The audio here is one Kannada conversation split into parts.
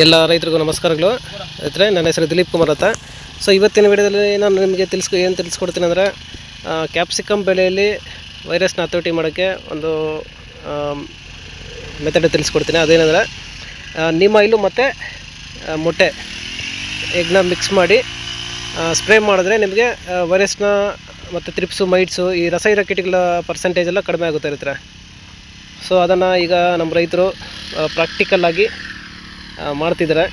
ಎಲ್ಲ ರೈತರಿಗೂ ನಮಸ್ಕಾರಗಳು. ರೈತರೆ, ನನ್ನ ಹೆಸರು ದಿಲೀಪ್ ಕುಮಾರ್ ಅಂತ. ಸೊ ಇವತ್ತಿನ ವಿಡಿಯೋದಲ್ಲಿ ನಾನು ನಿಮಗೆ ತಿಳಿಸ್ಕೊ, ಏನು ತಿಳಿಸ್ಕೊಡ್ತೀನಿ ಅಂದರೆ ಕ್ಯಾಪ್ಸಿಕಮ್ ಬೆಳೆಯಲ್ಲಿ ವೈರಸ್ನ ಹತೋಟಿ ಮಾಡೋಕ್ಕೆ ಒಂದು ಮೆಥಡ್ ತಿಳಿಸ್ಕೊಡ್ತೀನಿ. ಅದೇನೆಂದರೆ ನಿಮ್ಮ ಆಯಿಲು ಮತ್ತು ಮೊಟ್ಟೆ, ಎಗ್ನ ಮಿಕ್ಸ್ ಮಾಡಿ ಸ್ಪ್ರೇ ಮಾಡಿದ್ರೆ ನಿಮಗೆ ವೈರಸ್ನ ಮತ್ತು ತ್ರಿಪ್ಸು ಮೈಟ್ಸು ಈ ರಸ ಇರೋ ಕೀಟಗಳ ಪರ್ಸೆಂಟೇಜ್ ಎಲ್ಲ ಕಡಿಮೆ ಆಗುತ್ತೆ ರೈತರೆ. ಸೊ ಅದನ್ನು ಈಗ ನಮ್ಮ ರೈತರು ಪ್ರಾಕ್ಟಿಕಲ್ಲಾಗಿ ಮಾಡ್ತಿದ್ದಾರೆ.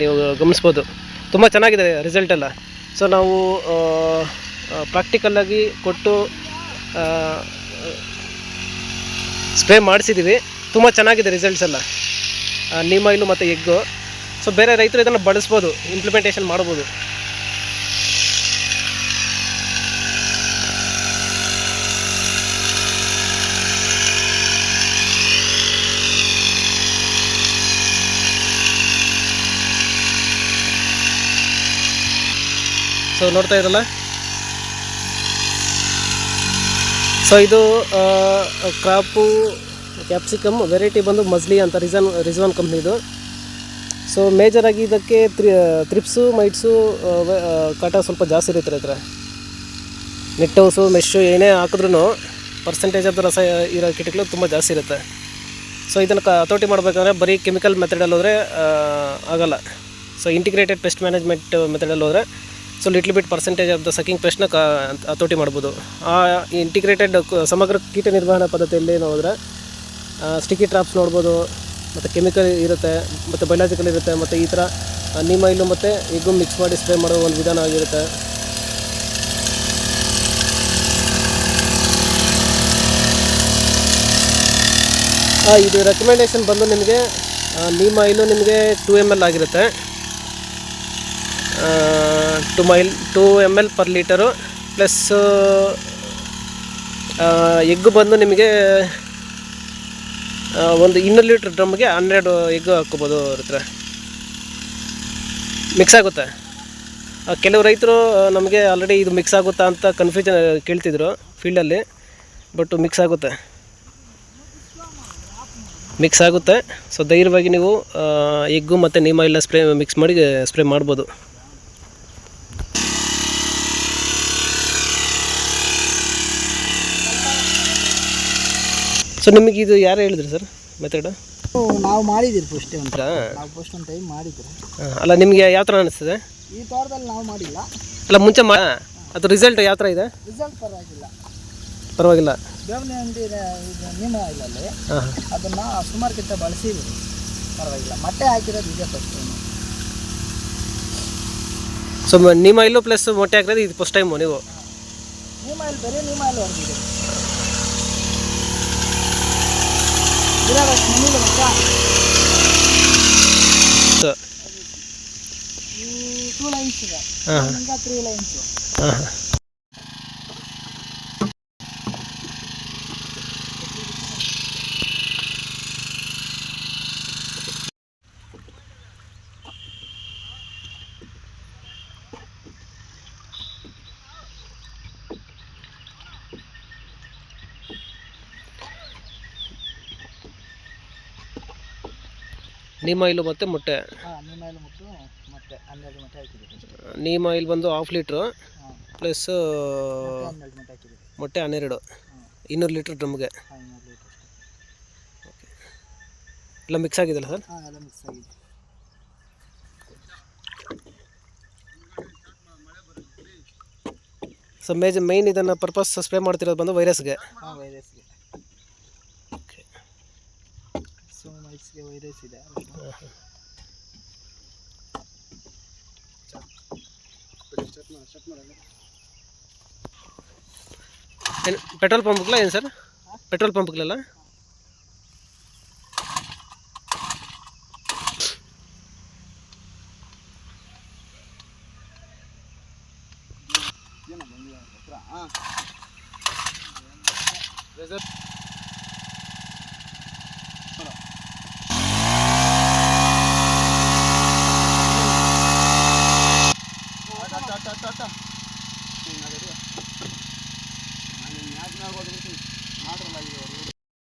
ನೀವು ಗಮನಿಸ್ಬೋದು. ತುಂಬ ಚೆನ್ನಾಗಿದೆ ರಿಸಲ್ಟ್ ಎಲ್ಲ. ಸೊ ನಾವು ಪ್ರಾಕ್ಟಿಕಲ್ಲಾಗಿ ಕೊಟ್ಟು ಸ್ಪ್ರೇ ಮಾಡಿಸಿದ್ದೀವಿ ತುಂಬ ಚೆನ್ನಾಗಿದೆ ರಿಸಲ್ಟ್ಸ್ ಎಲ್ಲ. ನಿಮ್ಮ ನೀಮ್ ಆಯಿಲು ಮತ್ತು ಎಗ್ಗು ಸೊ ಬೇರೆ ರೈತರು ಇದನ್ನು ಬಳಸ್ಬೋದು ಇಂಪ್ಲಿಮೆಂಟೇಷನ್ ಮಾಡ್ಬೋದು. ಸೊ ನೋಡ್ತಾ ಇರಲ್ಲ ಸೊ ಇದು ಕ್ರಾಪು, ಕ್ಯಾಪ್ಸಿಕಮ್, ವೆರೈಟಿ ಬಂದು ಮಜ್ಲಿ ಅಂತ ರಿಸನ್ ರಿಜ್ವಾನ್ ಕಂಪ್ನಿದು ಸೊ ಮೇಜರಾಗಿ ಇದಕ್ಕೆ ತ್ರಿ, ತ್ರಿಪ್ಸು, ಮೈಟ್ಸು ಕಾಟ ಸ್ವಲ್ಪ ಜಾಸ್ತಿ ಇರುತ್ತೆ ರೈತರ ನೆಟ್ ಹೌಸು ಮೆಶ್ಶು ಏನೇ ಹಾಕಿದ್ರೂ ಪರ್ಸೆಂಟೇಜ್ ಆಫ್ ರಸ ಇರೋ ಕೀಟಗಳು ತುಂಬ ಜಾಸ್ತಿ ಇರುತ್ತೆ. ಸೊ ಇದನ್ನು ಕ ಹತೋಟಿ ಮಾಡಬೇಕಂದ್ರೆ ಬರೀ ಕೆಮಿಕಲ್ ಮೆಥಡಲ್ಲಿ ಹೋದರೆ ಆಗಲ್ಲ. ಸೊ ಇಂಟಿಗ್ರೇಟೆಡ್ ಪೆಸ್ಟ್ ಮ್ಯಾನೇಜ್ಮೆಂಟ್ ಮೆಥಡಲ್ಲಿ ಹೋದರೆ so little bit percentage of the sucking ಪೆಸ್ಟ್ನ ಕ ಹತೋಟಿ ಮಾಡ್ಬೋದು. ಆ ಇಂಟಿಗ್ರೇಟೆಡ್ ಸಮಗ್ರ ಕೀಟ ನಿರ್ವಹಣಾ ಪದ್ಧತಿಯಲ್ಲಿ ನೋಡಿದ್ರೆ ಸ್ಟಿಕ್ಕಿ ಟ್ರಾಪ್ಸ್ ನೋಡ್ಬೋದು, ಮತ್ತು ಕೆಮಿಕಲ್ ಇರುತ್ತೆ, ಮತ್ತು ಬಯಲಾಜಿಕಲ್ ಇರುತ್ತೆ, ಮತ್ತು ಈ ಥರ ನೀಮೈಲು ಮತ್ತು ಎಗ್ಗು ಮಿಕ್ಸ್ ಮಾಡಿ ಸ್ಪ್ರೇ ಮಾಡೋ ಒಂದು ವಿಧಾನ ಆಗಿರುತ್ತೆ. ಇದು ರೆಕಮೆಂಡೇಶನ್ ಬಂದು ನಿಮಗೆ ನೀಮ್ ಆಯಿಲು ನಿಮಗೆ ಟು ಎಂ ಎಲ್ ಆಗಿರುತ್ತೆ. ಟು ಮೈಲ್, two M L per litre plus egg ಬಂದು ನಿಮಗೆ ಒಂದು ಇನ್ನೂರು ಲೀಟ್ರ್ ಡ್ರಮ್ಗೆ ಹನ್ನೆರಡು ಎಗ್ಗು ಹಾಕ್ಕೋಬೋದು ಅವ್ರ ಹತ್ರ ಮಿಕ್ಸ್ ಆಗುತ್ತೆ ಕೆಲವು ರೈತರು ನಮಗೆ ಆಲ್ರೆಡಿ ಇದು ಮಿಕ್ಸ್ ಆಗುತ್ತಾ ಅಂತ ಕನ್ಫ್ಯೂಷನ್ ಕೇಳ್ತಿದ್ರು ಫೀಲ್ಡಲ್ಲಿ ಬಟ್ ಮಿಕ್ಸ್ ಆಗುತ್ತೆ. ಮಿಕ್ಸ್ ಆಗುತ್ತೆ. ಸೊ ಧೈರ್ಯವಾಗಿ ನೀವು ಎಗ್ಗು ಮತ್ತು ನೀಮ ಎಲ್ಲ ಸ್ಪ್ರೇ ಮಿಕ್ಸ್ ಮಾಡಿ ಸ್ಪ್ರೇ ಮಾಡ್ಬೋದು. ಸೊ ನಿಮಗೆ ಇದು ಯಾರು ಹೇಳಿದ್ರು ಸರ್ ಮೆಥಡ್ ನಾವು ಮಾಡಿದ್ದೀರಿ ಫಸ್ಟ್ ಒಂದು ನಾವು ಫಸ್ಟ್ ಒಂದು ಟೈಮ್ ಮಾಡಿದ್ರು ಅಲ್ಲ ನಿಮಗೆ ಯಾವ ಥರ ಅನಿಸ್ತದೆ? ಈ ತೋಟದಲ್ಲಿ ನಾವು ಮಾಡಿಲ್ಲ. ಅಲ್ಲ ಮುಂಚೆ ಮಾ ಅದು ರಿಸಲ್ಟ್ ಯಾವ ಥರ ಇದೆ? ರಿಸಲ್ಟ್ ಪರವಾಗಿಲ್ಲ. ಪರವಾಗಿಲ್ಲ. ಬೇವನೆ ಇದು ನಿಮ್ಮ ಇಲ್ಲಲ್ಲಿ. ಹಾಂ. ಅದನ್ನು ಸುಮಾರು ಕಿಂತ ಬಳಸಿದ್ವಿ ಪರವಾಗಿಲ್ಲ. ಮೊಟ್ಟೆ ಹಾಕಿರೋದು ಇದೆ ಫಸ್ಟ್ ಸೊ ನಿಮ್ಮ ಇಲ್ಲೂ ಪ್ಲಸ್ ಮೊಟ್ಟೆ ಹಾಕಿರೋದು ಇದು ಫಸ್ಟ್ ಟೈಮ್ ನೀವು? ನಿಮ್ಮ ಇಲ್ಲಿ ಬರೀ ನಿಮ್ಮ ಇಲ್ಲಿ ಹೊಡೆದಿದೆ ಇರೋದಷ್ಟು ಮನೇಲಿ ಮಕ್ಕ ಸೊ ಈ ಟೂ ಲೈನ್ಸ್ ಇದೆ. ತ್ರೀ ಲೈನ್ಸು ಹಾಂ ಹಾಂ ನೀಮ್ ಆಯಿಲು ಮತ್ತು ಮೊಟ್ಟೆ ಹನ್ನೆರಡು ಮೊಟ್ಟೆ ಹಾಕಿದ್ದೀವಿ ಆಯಿಲ್ ಬಂದು ಹಾಫ್ ಲೀಟ್ರು ಪ್ಲಸ್ ಹನ್ನೆರಡು ಮೊಟ್ಟೆ ಹಾಕಿದ್ದೀವಿ ಮೊಟ್ಟೆ ಹನ್ನೆರಡು. ಇನ್ನೂರು ಲೀಟ್ರ್ ಡ್ರಮ್ಗೆ ಇನ್ನೂರು ಲೀಟ್ರ್ ಎಲ್ಲ ಮಿಕ್ಸ್ ಆಗಿದೆಯಲ್ಲ ಸರ್? ಹಾಂ ಎಲ್ಲ ಮಿಕ್ಸ್ ಆಗಿದೆ. ಸೊ ಮೇಜ್ ಮೈನ್ ಇದನ್ನು ಪರ್ಪಸ್ ಸ್ಪ್ರೇ ಮಾಡ್ತಿರೋದು ಬಂದು ವೈರಸ್ಗೆ ವೈರಸ್ ವೈರಸ್ಗೆ ಸೊ ಮೈಟ್ಸ್ಗೆ ವೈರಸ್ ಇದೆ ಏನು ಪೆಟ್ರೋಲ್ ಪಂಪ್ಗಳ ಏನು ಸರ್? ಪೆಟ್ರೋಲ್ ಪಂಪ್ಗಳೆಲ್ಲ ಹಾಂ.